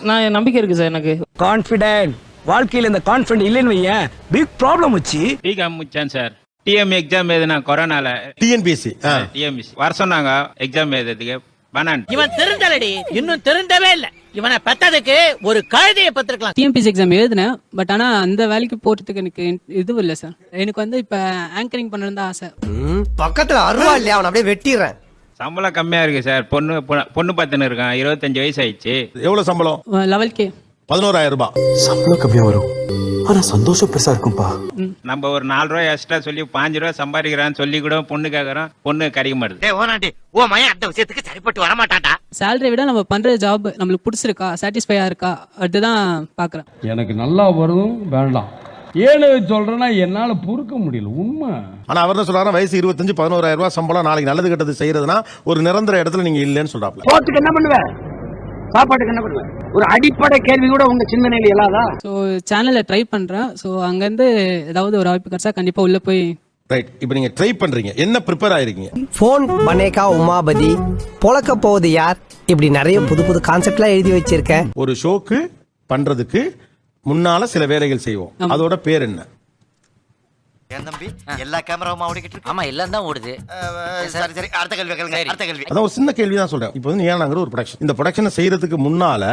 நான் நம்பிக்கை இருக்கு சார் எனக்கு. கான்பிடென்ட் வாழ்க்கையில இந்த கான்பிடென்ட் இல்லைன்னு வையேன். பிக் ப்ராப்ளம் வச்சு. டிகாம் முடிச்சான் சார் டிஎம் எக்ஸாம் எழுதுனா கொரோனால. டிஎன்பிஎஸ்சி டிஎம்எஸ் வர சொன்னாங்க எக்ஸாம் எழுதுறதுக்கு. வேணான் இவன் திருந்தலடி. இன்னும் திருந்தவே இல்ல. இவனை பெத்ததுக்கு ஒரு கழுதைய பத்திருக்கலாம். டிஎம்பிசி எக்ஸாம் எழுதினேன். பட் ஆனா அந்த வேலைக்கு போறதுக்கு எனக்கு இது இல்லை சார் எனக்கு வந்து இப்ப ஆங்கரிங் பண்ணணும் தான் ஆசை. பக்கத்துல அருவா இல்லையா? அவன் அப்படியே வெட்டிடுறேன். சம்பளம் கம்மியா இருக்கு சார். பொண்ணு பொண்ணு- பொண்ணு பார்த்துன்னு இருக்கான் இருபத்தஞ்சு வயசு ஆயிடுச்சு எவ்வளவு சம்பளம்? லெவல் கே பதினோராயிரம் ரூபாய். சம்பளம் கம்மியா வரும். ஆனா சந்தோஷம் பெருசா இருக்கும்பா. நம்ம ஒரு நாலு ரூபாய் எக்ஸ்ட்ரா சொல்லி பாஞ்சு ரூபாய் சம்பாதிக்கிறான்னு சொல்லி கூட பொண்ணு கேக்குறோம். பொண்ணு கிடைக்க மாட்டுது ஓ மயன் அந்த விஷயத்துக்கு சரிப்பட்டு வர மாட்டான்டா சேலரி விட நம்ம பண்ற ஜாப் நம்மளுக்கு பிடிச்சிருக்கா? சாட்டிஸ்ஃபையா இருக்கா? அதுதான் பாக்குறேன். எனக்கு நல்லா வரும் வேண்டாம். ஏழு சொல்றேன்னா என்னால பொறுக்க முடியல. உண்மை. ஆனா அவர் என்ன சொல்றாரு வயசு இருபத்தஞ்சு பதினோராயிரம் ரூபாய் சம்பளம் நாளைக்கு நல்லது கெட்டது செய்யறதுனா ஒரு நிரந்தர இடத்துல நீங்க இல்லைன்னு சொல்றாப்ல சோத்துக்கு என்ன பண்ணுவ? சாப்பாட்டுக்கு என்ன பண்ணுவ? ஒரு அடிப்படை கேள்வி கூட உங்க சிந்தனையில இல்லாதா? ஸோ சேனலை ட்ரை பண்றேன். ஸோ அங்கேருந்து ஏதாவது ஒரு வாய்ப்பு கிடைச்சா கண்டிப்பா உள்ள போய் ரைட் இப்போ நீங்க ட்ரை பண்றீங்க. என்ன ப்ரிப்பேர் ஆயிருக்கீங்க? போன் பனேகா உமாபதி. பொழக்க போகுது யார்? இப்படி நிறைய புது புது கான்செப்ட்லாம் எழுதி வச்சிருக்கேன். ஒரு ஷோக்கு பண்றதுக்கு முன்னால சில வேலைகள் செய்வோம். அதோட பேர் என்ன? என் தம்பி? எல்லா கேமராவும் ஓடிக்கிட்டு இருக்கு? ஆமா எல்லாம் தான் ஓடுது. சரி சரி? அடுத்த கேள்வி கேளுங்க அடுத்த கேள்வி. அதான் ஒரு சின்ன கேள்வி தான் சொல்றேன். இப்போ வந்து ஏனாங்கிற ஒரு ப்ரொடக்ஷன் இந்த ப்ரொடக்ஷனை செய்யறதுக்கு முன்னால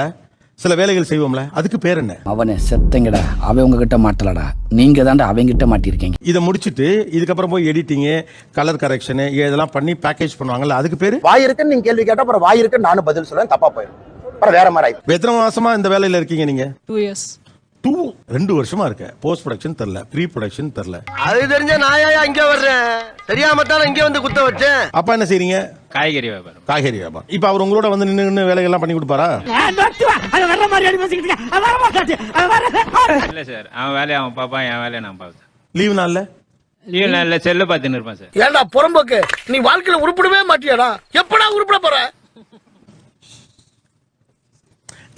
சில வேலைகள் செய்வோம்ல அதுக்கு பேர் என்ன? அவனே செத்தங்கடா. அவன் உங்ககிட்ட மாட்டலடா. நீங்க தாண்டா அவங்கிட்ட மாட்டிருக்கீங்க. இதை முடிச்சிட்டு இதுக்கப்புறம் போய் எடிட்டிங்கு கலர் கரெக்ஷனு இதெல்லாம் பண்ணி பேக்கேஜ் பண்ணுவாங்கல்ல அதுக்கு பேரு? வாய் இருக்குன்னு நீங்க கேள்வி கேட்டா அப்புறம் வாய் இருக்குன்னு நானும் பதில் சொல்லுவேன் தப்பா போயிடும். அப்புறம் வேற மாதிரி எத்தனை மாசமா இந்த வேலையில இருக்கீங்க நீங்க? டூ இயர்ஸ் டூ ரெண்டு வருஷமா இருக்க. போஸ்ட் ப்ரொடக்ஷன் தெரில ப்ரீ ப்ரொடக்ஷன் தெரில. அது தெரிஞ்ச நாயா இங்க வர்றேன் தெரியாம தான் இங்க வந்து குத்த வச்சேன். அப்பா என்ன செய்றீங்க? காய்கறி வியாபாரம். காய்கறி வியாபாரம். இப்போ அவர் உங்களோட வந்து நின்று நின்று வேலைகள்லாம் பண்ணி கொடுப்பாரா? இல்ல சார் அவன் வேலையை அவன் பார்ப்பான் என் வேலையை நான் பார்ப்பேன் லீவ் நாள்ல? லீவ் நாள்ல செல்லு பார்த்துன்னு இருப்பான் சார். ஏன்டா புறம்போக்கு? நீ வாழ்க்கையில உருப்படவே மாட்டியாடா? எப்படா உருப்பட போற?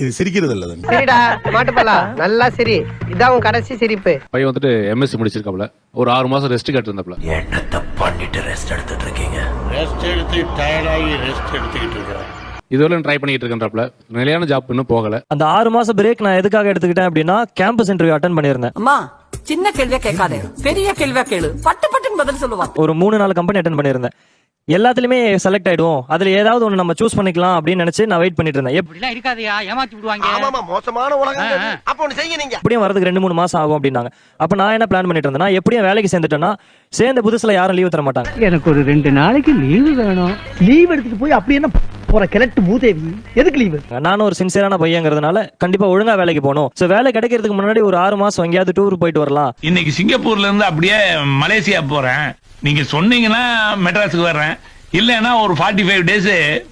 இது சிரிக்கிறது இல்ல. சரிடா மாட்டுப்பலா நல்லா சரி. இதான் உன் கடைசி சிரிப்பு. பையன் வந்துட்டு எம்எஸ்சி முடிச்சிருக்காப்ல. ஒரு ஆறு மாசம் ரெஸ்ட் கேட்டிருந்தாப்ல. என்னத்த பண்ணிட்டு ரெஸ்ட் எடுத்துட்டு இருக்கீங்க? ரெஸ்ட் எடுத்து டயர்டாகி ரெஸ்ட் எடுத்துக்கிட்டு இருக்கிறேன். இதுவரை ட்ரை பண்ணிட்டு இருக்கேன்றாப்ல. நிலையான ஜாப் இன்னும் போகல. அந்த ஆறு மாசம் பிரேக் நான் எதுக்காக எடுத்துக்கிட்டேன் அப்படின்னா கேம்பஸ் இன்டர்வியூ அட்டன் பண்ணியிருந்தேன். அம்மா சின்ன கேள்வியா கேட்காதே. பெரிய கேள்வியா கேளு. பட்டு பட்டுன்னு பதில் சொல்லுவான் ஒரு மூணு நாலு கம்பெனி அட்டன் பண்ணியிருந்தேன். எல்லாத்துலயுமே செலக்ட் ஆயிடுவோம். அதுல ஏதாவது ஒண்ணு நம்ம சூஸ் பண்ணிக்கலாம் அப்படின்னு நினைச்சு நான் வெயிட் பண்ணிட்டு இருந்தேன். இப்படிலாம் இருக்காதயா ஏமாத்தி விடுவாங்க. ஆமாமா மோசமான உலகம் அப்ப ஒண்ணு செய்யுங்க நீங்க. எப்படியும் வரதுக்கு ரெண்டு மூணு மாசம் ஆகும் அப்படின்னாங்க. அப்ப நான் என்ன பிளான் பண்ணிட்டு இருந்தேன்னா எப்படியும் வேலைக்கு சேர்ந்துட்டேன்னா சேர்ந்த புதுசுல யாரும் லீவ் தர மாட்டாங்க. எனக்கு ஒரு ரெண்டு நாளைக்கு லீவு வேணும். லீவ் எடுத்துட்டு போய் அப்படி என்ன போற கிழட்டு மூதேவி? எதுக்கு லீவு நானும் ஒரு சின்சியரான பையங்கிறதுனால கண்டிப்பா ஒழுங்கா வேலைக்கு போகணும். சோ வேலை கிடைக்கிறதுக்கு முன்னாடி ஒரு ஆறு மாசம் எங்கேயாவது டூர் போயிட்டு வரலாம். இன்னைக்கு சிங்கப்பூர்ல இருந்து அப்படியே மலேசியா போறேன். நீங்க சொன்னீங்கன்னா மெட்ராஸுக்கு வர்றேன். இல்லைன்னா ஒரு ஃபார்ட்டி ஃபைவ் டேஸ்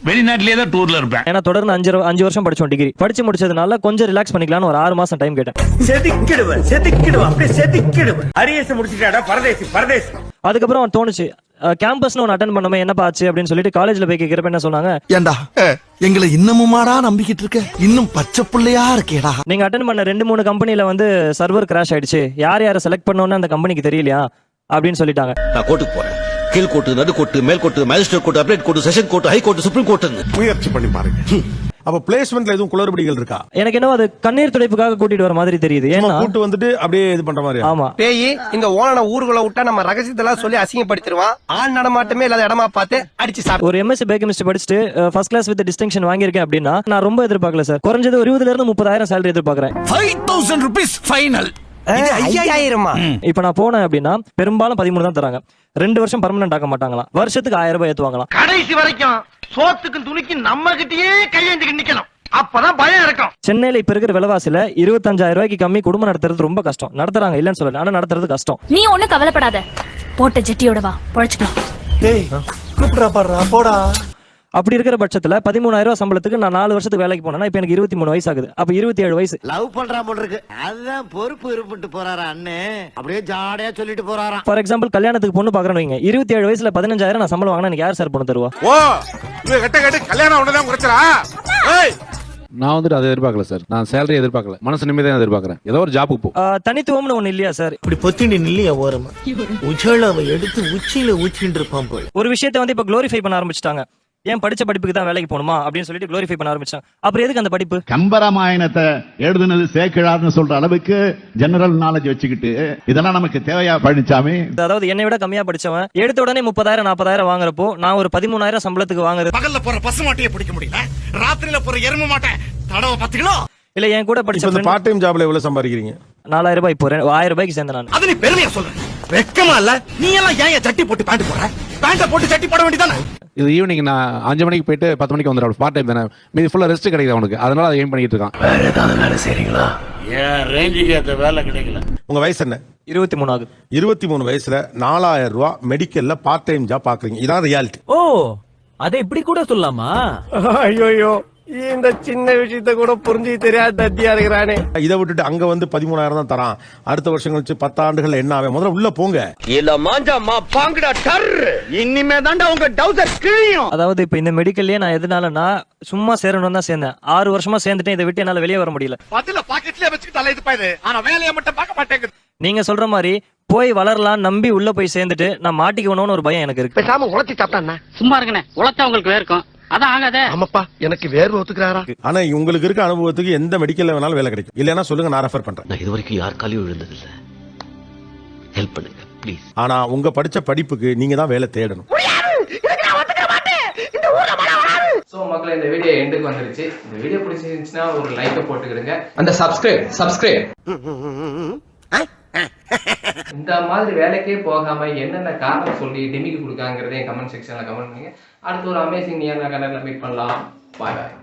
வெளிநாட்டிலேயே தான் டூர்ல இருப்பேன். ஏன்னா தொடர்ந்து அஞ்சு அஞ்சு வருஷம் படிச்சோம் டிகிரி படிச்சு முடிச்சதுனால கொஞ்சம் ரிலாக்ஸ் பண்ணிக்கலாம்னு ஒரு ஆறு மாசம் டைம் கேட்டேன். செதுக்கிடுவேன் செதுக்கிடுவேன் அப்படியே செதுக்கிடுவேன் அரியஸ் முடிச்சுட்டாடா பரதேசி பரதேசி. அதுக்கப்புறம் தோணுச்சு கேம்பஸ்ல ஒன்று அட்டன் பண்ணமே என்னப்பா ஆச்சு? அப்படின்னு சொல்லிட்டு காலேஜ்ல போய் கேட்கிறப்ப என்ன சொன்னாங்க ஏண்டா எங்களை இன்னமுமாடா நம்பிக்கிட்டு இருக்க? இன்னும் பச்சை புள்ளையா இருக்கேடா. நீங்க அட்டன் பண்ண ரெண்டு மூணு கம்பெனில வந்து சர்வர் கிராஷ் ஆயிடுச்சு. யார் யாரை செலக்ட் பண்ணோம்னு அந்த கம்பெனிக்கு தெரியலையா? அப்படின்னு சொல்லிட்டாங்க. நான் கோர்ட்டுக்கு போறேன். கீழ் கோர்ட்டு நடு கோர்ட்டு மேல் court magistrate court appellate court session court high court supreme court முயற்சி பண்ணி பாருங்க. அப்ப பிளேஸ்மெண்ட்ல எதுவும் குளறுபடிகள் இருக்கா? எனக்கு என்ன அது கண்ணீர் துடைப்புக்காக கூட்டிட்டு வர மாதிரி தெரியுது. ஏன்னா கூட்டு வந்துட்டு அப்படியே இது பண்ற மாதிரி ஆமா. பேய் இந்த ஓன ஊருக்குள்ள விட்டா நம்ம ரகசியத்தெல்லாம் சொல்லி அசிங்கப்படுத்திடுவான் ஆள் நடமாட்டமே இல்லாத இடமா பார்த்து அடிச்சு சாப்பிட்டு ஒரு எம்எஸ்சி பேக்கமிஸ்ட் படிச்சுட்டு ஃபர்ஸ்ட் கிளாஸ் வித் டிஸ்டிங்ஷன் வாங்கியிருக்கேன் அப்படின்னா நான் ரொம்ப எதிர்பார்க்கல சார். குறைஞ்சது ஒரு இருபதுல இருந்து முப்பதாயிரம் சேலரி எதிர்பார்க்கறேன். ஃபைவ் தௌசண்ட் ருபீஸ் ஃபைனல் ஐயாயிரமா. இப்போ நான் போனேன் அப்படின்னா பெரும்பாலும் பதிமூணு தான் தராங்க. ரெண்டு வருஷம் பர்மனன்ட் ஆக்க மாட்டாங்களாம். வருஷத்துக்கு ஆயிரம் ரூபாய் ஏத்துவாங்களாம். கடைசி வரைக்கும் சோத்துக்கும் துணிக்கும் நம்ம கிட்டயே கையேந்தி நிக்கணும். அப்பதான் பயம் இருக்கும். சென்னையில இப்ப இருக்கிற விலைவாசியில இருபத்தஞ்சாயிரம் ரூபாய்க்கு கம்மி குடும்பம் நடத்துறது ரொம்ப கஷ்டம். நடத்துறாங்க இல்லன்னு சொல்லல. ஆனா நடத்துறது கஷ்டம். நீ ஒண்ணும் கவலைப்படாத. போட்ட ஜெட்டியோட வா. பொழைச்சுக்கலாம். டேய் கூப்பிடுறா பாடுறா போடா. அப்படி இருக்கிற பட்சத்துல பதிமூணாயிரம் ரூபாய் சம்பளத்துக்கு நான் நாலு வருஷத்துக்கு வேலைக்கு போனேன்னா இப்ப எனக்கு இருபத்தி மூணு வயசு ஆகுது அப்ப இருபத்தி ஏழு வயசு. லவ் பண்றா போல இருக்கு. அதுதான் பொறுப்பு இருப்பிட்டு போறாரா அண்ணே. அப்படியே ஜாடையா சொல்லிட்டு போறாராம். ஃபார் எக்ஸாம்பிள் கல்யாணத்துக்கு பொண்ணு பாக்குறேன்னு வைங்க. இருபத்தி ஏழு வயசுல பதினஞ்சாயிரம் நான் சம்பளம் வாங்கினா எனக்கு யார் சார் பொண்ணு தருவா? ஓ கட்ட கட்டு கல்யாணம் ஒண்ணுதான் நான் வந்துட்டு அதை எதிர்பார்க்கல சார் நான் சேலரி எதிர்பார்க்கல. மனசு நிம்மதியாக எதிர்பார்க்கறேன். ஏதோ ஒரு ஜாபுக்கு போ. தனித்துவம்னு ஒண்ணு இல்லையா சார் இப்படி பொத்திண்டி நில்லையா ஓரமா? உச்சளவை எடுத்து உச்சியில ஊச்சின்னு இருப்பான் போல. ஒரு விஷயத்தை வந்து இப்ப க்ளோரிஃபை பண்ண ஆரம்பிச்சிட்டாங்க. ஏன் படிச்ச படிப்புக்கு தான் வேலைக்கு போகணுமா அப்படின்னு சொல்லிட்டு க்ளோரிஃபை பண்ண ஆரம்பிச்சாங்க அப்புறம் எதுக்கு அந்த படிப்பு? கம்பராமாயணத்தை எழுதுனது சேக்கிழார்னு சொல்ற அளவுக்கு ஜெனரல் நாலேஜ் வச்சுக்கிட்டு இதெல்லாம் நமக்கு தேவையா பழனிசாமி அதாவது என்னை விட கம்மியா படிச்சவன். எடுத்த உடனே முப்பதாயிரம் நாற்பதாயிரம் வாங்குறப்போ நான் ஒரு பதிமூணாயிரம் சம்பளத்துக்கு வாங்குறது. பகல்ல போற பசு மாட்டையே பிடிக்க முடியல. ராத்திரியில போற எரும மாட்டை தடவை பத்துக்கிலோ இல்ல என் கூட படிச்ச பார்ட் டைம் ஜாப்ல எவ்வளவு சம்பாதிக்கிறீங்க? நாலாயிரம் ரூபாய் இப்போ ஆயிரம் ரூபாய்க்கு சேர்ந்தேன் நான். அது நீ பெருமையா சொல்ற. வெக்கமா இல்ல? நீ எல்லாம் ஏன் சட்டி போட்டு பேண்ட் போற பேண்ட போட்டு சட்டி போட வேண்டியதானே இது ஈவினிங் நான் அஞ்சு மணிக்கு போயிட்டு பத்து மணிக்கு வந்துடும் பார்ட் டைம் தானே. மீதி ஃபுல்லாக ரெஸ்ட் கிடைக்குது அவனுக்கு. அதனால அதை ஏன் பண்ணிட்டு இருக்கான். வேற ஏதாவது வேலை செய்றீங்களா? ஏன் ரேஞ்சுக்கு ஏத்த வேலை கிடைக்கல? உங்க வயசு என்ன? இருபத்தி மூணு ஆகுது. இருபத்தி மூணு வயசுல நாலாயிரம் ரூபாய் மெடிக்கல்ல பார்ட் டைம் ஜாப் பாக்குறீங்க. இதான் ரியாலிட்டி ஓ அதை இப்படி கூட சொல்லலாமா? ஐயோ. இந்த சின்ன விஷயத்த கூட புரிஞ்சு தெரியாத தத்தியா இருக்கிறானே. இதை விட்டுட்டு அங்க வந்து பதிமூணாயிரம் தான் தரான். அடுத்த வருஷம் கழிச்சு பத்து ஆண்டுகள் என்ன ஆகும்? முதல்ல உள்ள போங்க. இல்ல மாஞ்சாமா பாங்கடா டர். இனிமே தாண்டா உங்க டவுசர் கிழியும். அதாவது இப்ப இந்த மெடிக்கல்லயே நான் எதனாலனா சும்மா சேரணும் தான் சேர்ந்தேன். ஆறு வருஷமா சேர்ந்துட்டேன். இதை விட்டு என்னால வெளியே வர முடியல. பதில பாக்கெட்லயே வச்சுட்டு தலை இது பாயுது ஆனா வேலையை மட்டும் பார்க்க மாட்டேங்குது. நீங்க சொல்ற மாதிரி போய் வளரலாம் நம்பி உள்ள போய் சேர்ந்துட்டு நான் மாட்டிக்கணும்னு ஒரு பயம் எனக்கு இருக்கு. பேசாம உழைச்சி சாப்பிட்டா சும்மா இருக்கனே. உழைச்சா உங்களுக்கு வேர்க்கும். அதான் ஆகாதே. ஆமாப்பா எனக்கு வேர்வை ஒத்துக்கிறாரா? ஆனா உங்களுக்கு இருக்க அனுபவத்துக்கு எந்த மெடிக்கல்ல வேணாலும் வேலை கிடைக்கும். இல்லைன்னா சொல்லுங்க நான் ரெஃபர் பண்றேன். நான் இது வரைக்கும் யார் காலையும் விழுந்ததில்லை. ஹெல்ப் பண்ணுங்க ப்ளீஸ் ஆனா உங்க படிச்ச படிப்புக்கு நீங்க தான் வேலை தேடணும். ஸோ மக்களே இந்த வீடியோ எண்டுக்கு வந்துருச்சு. இந்த வீடியோ பிடிச்சிருந்துச்சுன்னா ஒரு லைக்கை போட்டுக்கிடுங்க. அந்த சப்ஸ்கிரைப் சப்ஸ்கிரைப் இந்த மாதிரி வேலைக்கே போகாம என்னென்ன காரணம் சொல்லி டெமிக்கு என் கமெண்ட் செக்ஷன்ல கமெண்ட் பண்ணுங்க. அடுத்து ஒரு அமேசிங் நீங்க கனெக்ட்ல மீட் பண்ணலாம். பாய் பாய்